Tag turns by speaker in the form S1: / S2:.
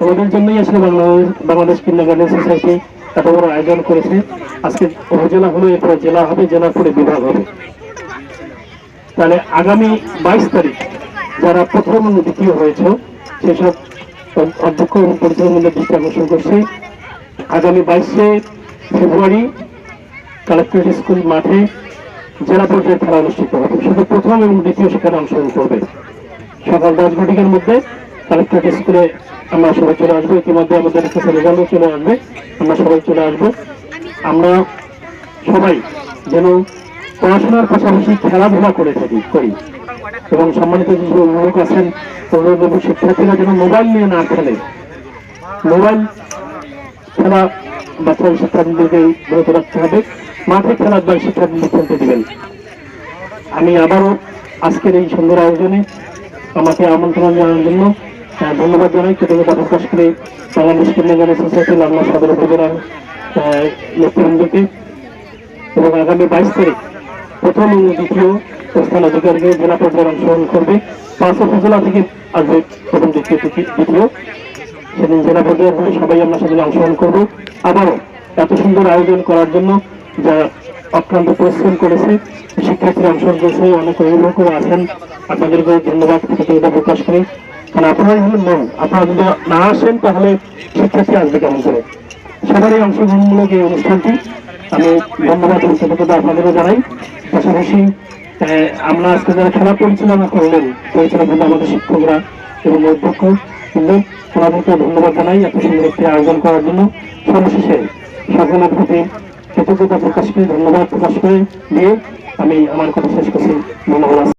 S1: ওদের জন্যই আসলে বাংলাদেশ বাংলাদেশ কিন্ডারগার্ডেন সোসাইটি এত বড় আয়োজন করেছে। আজকে উপজেলা হলো, এরপরে জেলা হবে জেলার পরে বিভাগ হবে। তাহলে আগামী বাইশ তারিখ যারা প্রথম দ্বিতীয় হয়েছে, সেসব অধ্যক্ষ এবং মূল্যে দৃষ্টি আকর্ষণ করছে। আগামী বাইশে ফেব্রুয়ারি কালেক্টরেট স্কুল মাঠে জেলা পর্যায়ে খেলা অনুষ্ঠিত হবে। শুধু প্রথম এবং দ্বিতীয় সেখানে অংশগ্রহণ করবে। সকাল দশ ঘটিকার মধ্যে কালেক্টরেট স্কুলে আমরা সবাই চলে আসব। ইতিমধ্যে আমাদের কাছে রেজাল্টও চলে আসবে। আমরা সবাই চলে আসব। আমরা সবাই যেন পড়াশোনার পাশাপাশি খেলাধুলা করে থাকি, করি। এবং সম্মানিত যে অভিভাবক আছেন অভিভাবক শিক্ষার্থীরা যেন মোবাইল নিয়ে না খেলে। মোবাইল খেলা বাচ্চা শিক্ষার্থীদেরকে বিরত রাখতে হবে। মাঠে খেলার বা শিক্ষার্থীদের খেলতে দিবেন। আমি আবারও আজকের এই সুন্দর আয়োজনে আমাকে আমন্ত্রণ জানানোর জন্য ধন্যবাদ জানাই কৃতজ্ঞতা প্রকাশ করে বাংলাদেশ কন্যাগান সোসাইটি লালনা সদর উপজেলার নেতৃবৃন্দকে এবং আগামী বাইশ তারিখ প্রথম ও দ্বিতীয় স্থান অধিকারীকে জেলা পর্যায়ে অংশগ্রহণ করবে। পাঁচ উপজেলা থেকে আসবে প্রথম, দ্বিতীয় দ্বিতীয়। সেদিন জেলা পর্যায়ে সবাই আমরা সেদিন অংশগ্রহণ করব। আবারও এত সুন্দর আয়োজন করার জন্য যা অক্লান্ত পরিশ্রম করেছে, শিক্ষার্থীরা অংশগ্রহণ করেছে, অনেক অভিভাবকও আছেন। আপনাদেরকে ধন্যবাদ কৃতজ্ঞতা প্রকাশ করি। কারণ আপনারাই হলেন মন আপনারা যদি না আসেন, তাহলে শিক্ষার্থী আসবে কেমন করে? সবারই অংশগ্রহণমূলক এই অনুষ্ঠানটি। আমি ধন্যবাদ এবং কৃতজ্ঞতা আপনাদেরও জানাই। পাশাপাশি আমরা আজকে যারা খেলা পরিচালনা করলেন পরিচালনা করলেন আমাদের শিক্ষকরা এবং অধ্যক্ষ কিন্তু ওনাদেরকে ধন্যবাদ জানাই এত সুন্দর একটি আয়োজন করার জন্য। সর্বশেষে সকলের প্রতি কৃতজ্ঞতা প্রকাশ করে, ধন্যবাদ প্রকাশ করে দিয়ে আমি আমার কথা শেষ করছি। ধন্যবাদ।